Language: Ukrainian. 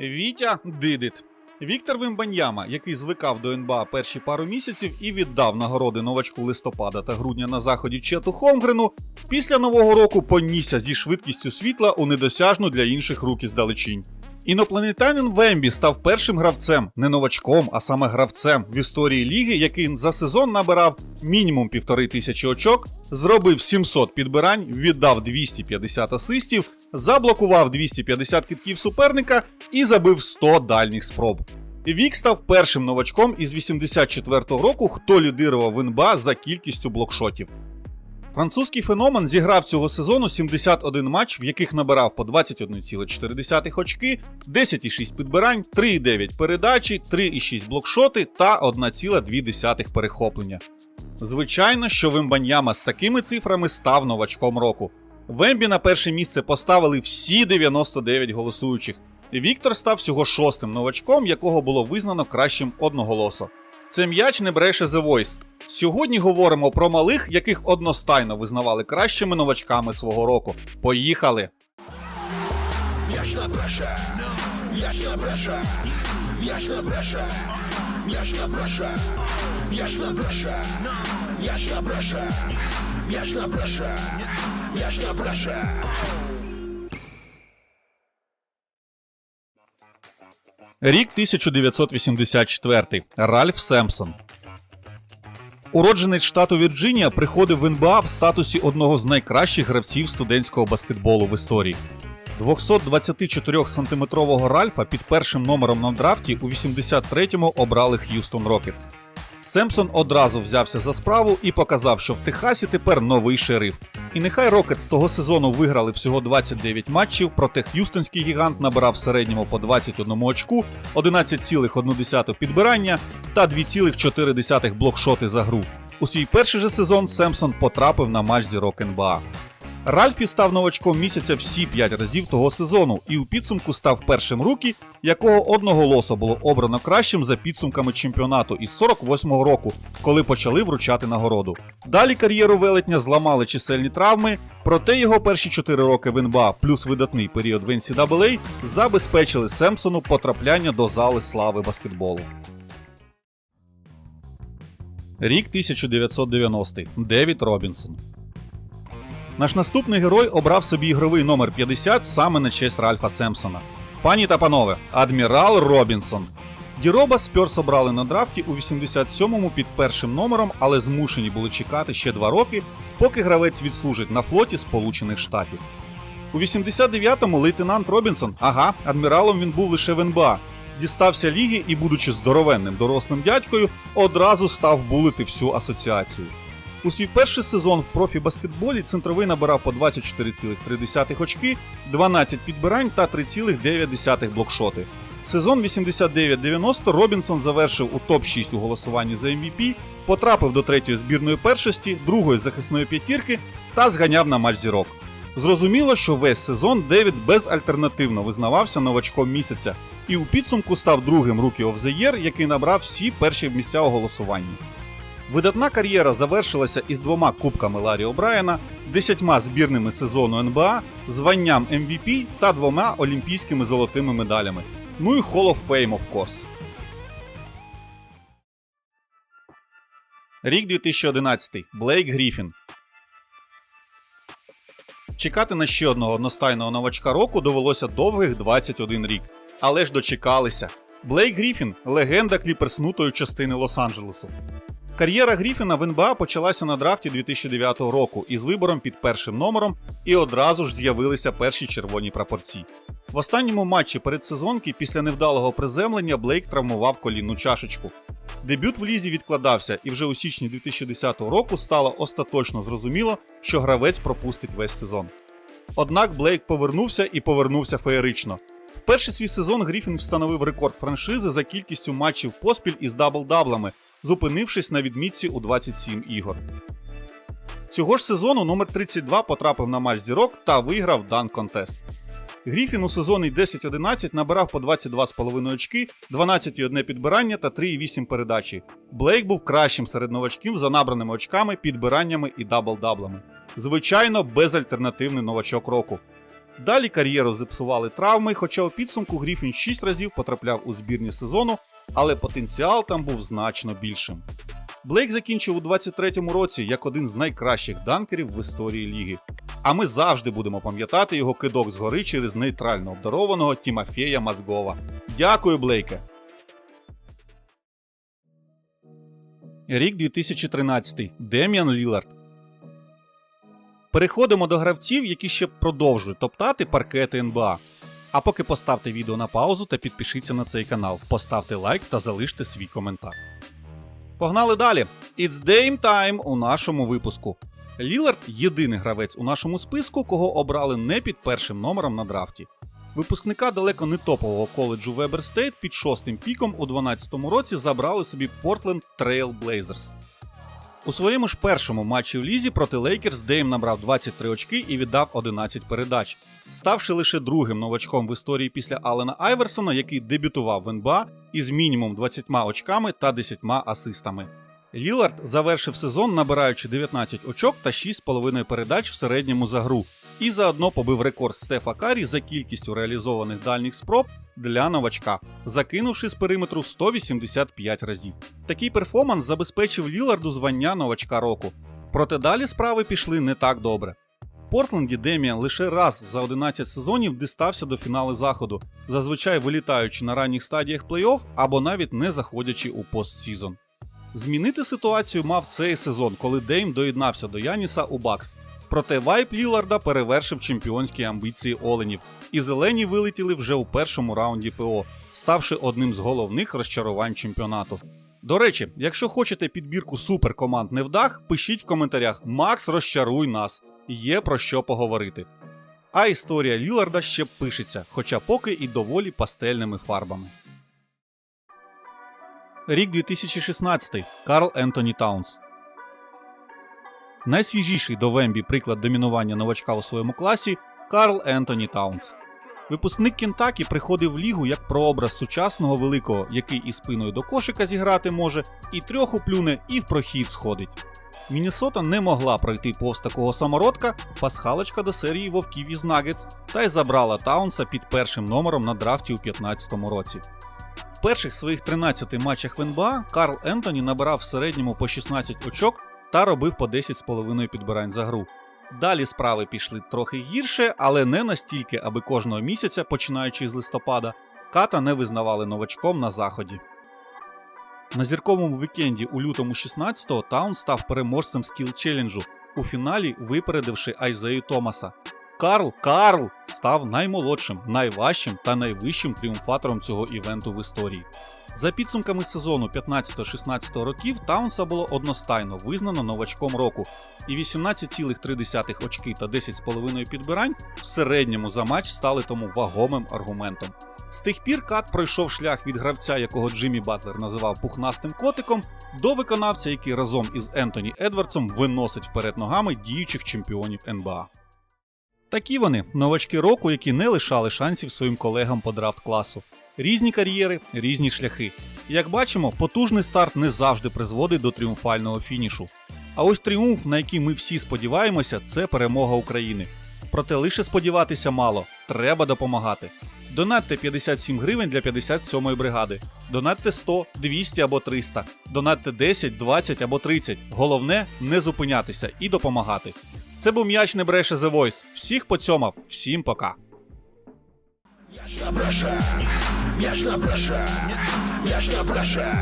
Вітя Дидит. Віктор Вимбаньяма, який звикав до НБА перші пару місяців і віддав нагороди новачку листопада та грудня на заході Чету Холмгрену, після нового року понісся зі швидкістю світла у недосяжну для інших рук іздалечінь. Інопланетянин Вембі став першим гравцем, не новачком, а саме гравцем в історії ліги, який за сезон набирав мінімум півтори тисячі очок, зробив 700 підбирань, віддав 250 асистів, заблокував 250 китків суперника і забив 100 дальніх спроб. Вік став першим новачком із 84-го року, хто лідирував в НБА за кількістю блокшотів. Французький феномен зіграв цього сезону 71 матч, в яких набирав по 21,4 очки, 10,6 підбирань, 3,9 передачі, 3,6 блокшоти та 1,2 перехоплення. Звичайно, що Вембаньяма з такими цифрами став новачком року. Вембі на перше місце поставили всі 99 голосуючих. Віктор став всього шостим новачком, якого було визнано кращим одноголосо. Це м'яч не бреше The Voice. Сьогодні говоримо про малих, яких одностайно визнавали кращими новачками свого року. Поїхали! М'яч на бреше, м'яч на бреше, м'яч на бреше, м'яч на бреше, бреше, м'яч на бреше, м'яч на бреше. Рік 1984. Ральф Семпсон. Уродженець штату Вірджинія приходив в НБА в статусі одного з найкращих гравців студентського баскетболу в історії. 224-сантиметрового Ральфа під першим номером на драфті у 83-му обрали Х'юстон Рокетс. Семпсон одразу взявся за справу і показав, що в Техасі тепер новий шериф. І нехай Рокетс того сезону виграли всього 29 матчів, проте Х'юстонський гігант набирав в середньому по 21 очку, 11,1 підбирання та 2,4 блокшоти за гру. У свій перший же сезон Семпсон потрапив на матч зірок НБА. Ральфі став новачком місяця всі 5 разів того сезону і у підсумку став першим рукі, якого одноголосо було обрано кращим за підсумками чемпіонату із 48-го року, коли почали вручати нагороду. Далі кар'єру велетня зламали чисельні травми, проте його перші 4 роки в НБА плюс видатний період в NCAA забезпечили Семпсону потрапляння до зали слави баскетболу. Рік 1990. Девід Робінсон. Наш наступний герой обрав собі ігровий номер 50 саме на честь Ральфа Семпсона. Пані та панове, адмірал Робінсон. Діроба Спьорс обрали на драфті у 87-му під першим номером, але змушені були чекати ще два роки, поки гравець відслужить на флоті Сполучених Штатів. У 89-му лейтенант Робінсон, ага, адміралом він був лише в НБА, дістався ліги і, будучи здоровенним дорослим дядькою, одразу став булити всю асоціацію. У свій перший сезон в профі-баскетболі центровий набирав по 24,3 очки, 12 підбирань та 3,9 блокшоти. Сезон 89-90 Робінсон завершив у топ-6 у голосуванні за MVP, потрапив до третьої збірної першості, другої захисної п'ятірки та зганяв на матч зірок. Зрозуміло, що весь сезон Девід безальтернативно визнавався новачком місяця і у підсумку став другим Rookie of the Year, який набрав всі перші місця у голосуванні. Видатна кар'єра завершилася із двома кубками Ларі О'Брайена, десятьма збірними сезону НБА, званням MVP та двома олімпійськими золотими медалями. Ну і Hall of Fame, of course. Рік 2011. Блейк Гріфін. Чекати на ще одного одностайного новачка року довелося довгих 21 рік. Але ж дочекалися. Блейк Гріфін легенда кліперснутої частини Лос-Анджелесу. Кар'єра Гріфіна в НБА почалася на драфті 2009 року із вибором під першим номером, і одразу ж з'явилися перші червоні прапорці. В останньому матчі передсезонки після невдалого приземлення Блейк травмував колінну чашечку. Дебют в лізі відкладався, і вже у січні 2010 року стало остаточно зрозуміло, що гравець пропустить весь сезон. Однак Блейк повернувся і повернувся феєрично. В перший свій сезон Гріфін встановив рекорд франшизи за кількістю матчів поспіль із дабл-даблами, зупинившись на відмітці у 27 ігор. Цього ж сезону номер 32 потрапив на матч зірок та виграв дан контест. Гріфін у сезоні 10-11 набирав по 22,5 очки, 12,1 підбирання та 3,8 передачі. Блейк був кращим серед новачків за набраними очками, підбираннями і дабл-даблами. Звичайно, безальтернативний новачок року. Далі кар'єру зіпсували травми, хоча у підсумку Гріфін 6 разів потрапляв у збірні сезону, але потенціал там був значно більшим. Блейк закінчив у 23-му році як один з найкращих данкерів в історії ліги. А ми завжди будемо пам'ятати його кидок згори через нейтрально обдарованого Тімофея Мазгова. Дякую, Блейке! Рік 2013. Дем'ян Лілард. Переходимо до гравців, які ще продовжують топтати паркети НБА. А поки поставте відео на паузу та підпишіться на цей канал, поставте лайк та залиште свій коментар. Погнали далі. It's Dame Time у нашому випуску. Лілард єдиний гравець у нашому списку, кого обрали не під першим номером на драфті. Випускника далеко не топового коледжу Weber State під шостим піком у 2012 році забрали собі Portland Trail Blazers. У своєму ж першому матчі в лізі проти Лейкерс Дейм набрав 23 очки і віддав 11 передач, ставши лише другим новачком в історії після Алена Айверсона, який дебютував в НБА із мінімум 20 очками та 10 асистами. Лілард завершив сезон, набираючи 19 очок та 6,5 передач в середньому за гру, і заодно побив рекорд Стефа Карі за кількістю реалізованих дальніх спроб для новачка, закинувши з периметру 185 разів. Такий перформанс забезпечив Ліларду звання новачка року. Проте далі справи пішли не так добре. Портленді Деміан лише раз за 11 сезонів дістався до фіналу заходу, зазвичай вилітаючи на ранніх стадіях плей-офф або навіть не заходячи у постсезон. Змінити ситуацію мав цей сезон, коли Дейм доєднався до Яніса у Бакс. Проте вайп Ліларда перевершив чемпіонські амбіції Оленів, і зелені вилетіли вже у першому раунді ПО, ставши одним з головних розчарувань чемпіонату. До речі, якщо хочете підбірку суперкоманд невдах, пишіть в коментарях Макс, розчаруй нас. Є про що поговорити. А історія Ліларда ще пишеться, хоча поки і доволі пастельними фарбами. Рік 2016. Карл Ентоні Таунс. Найсвіжіший до Вембі приклад домінування новачка у своєму класі Карл Ентоні Таунс. Випускник Кентакі приходив в лігу як прообраз сучасного великого, який і спиною до кошика зіграти може, і трьоху плюне, і в прохід сходить. Міннесота не могла пройти повз такого самородка, пасхалочка до серії вовків із Нагетс, та й забрала Таунса під першим номером на драфті у 2015 році. В перших своїх 13 матчах в НБА Карл Ентоні набирав в середньому по 16 очок та робив по 10,5 підбирань за гру. Далі справи пішли трохи гірше, але не настільки, аби кожного місяця, починаючи з листопада, ката не визнавали новачком на заході. На зірковому вікенді у лютому 16-го Таун став переможцем скіл челенджу, у фіналі випередивши Айзею Томаса. Карл Карл став наймолодшим, найважчим та найвищим тріумфатором цього івенту в історії. За підсумками сезону 15-16 років Таунса було одностайно визнано новачком року, і 18,3 очки та 10,5 підбирань в середньому за матч стали тому вагомим аргументом. З тих пір Кат пройшов шлях від гравця, якого Джиммі Батлер називав пухнастим котиком, до виконавця, який разом із Ентоні Едвардсом виносить вперед ногами діючих чемпіонів НБА. Такі вони новачки року, які не лишали шансів своїм колегам по драфт класу. Різні кар'єри, різні шляхи. Як бачимо, потужний старт не завжди призводить до тріумфального фінішу. А ось тріумф, на який ми всі сподіваємося, це перемога України. Проте лише сподіватися мало, треба допомагати. Донатьте 57 гривень для 57-ї бригади. Донатьте 100, 200 або 300. Донатьте 10, 20 або 30. Головне не зупинятися і допомагати. Це був м'яч не бреше The Voice. Всіх поцьомав, всім пока. Miasto proszę, miasto proszę, miasto proszę,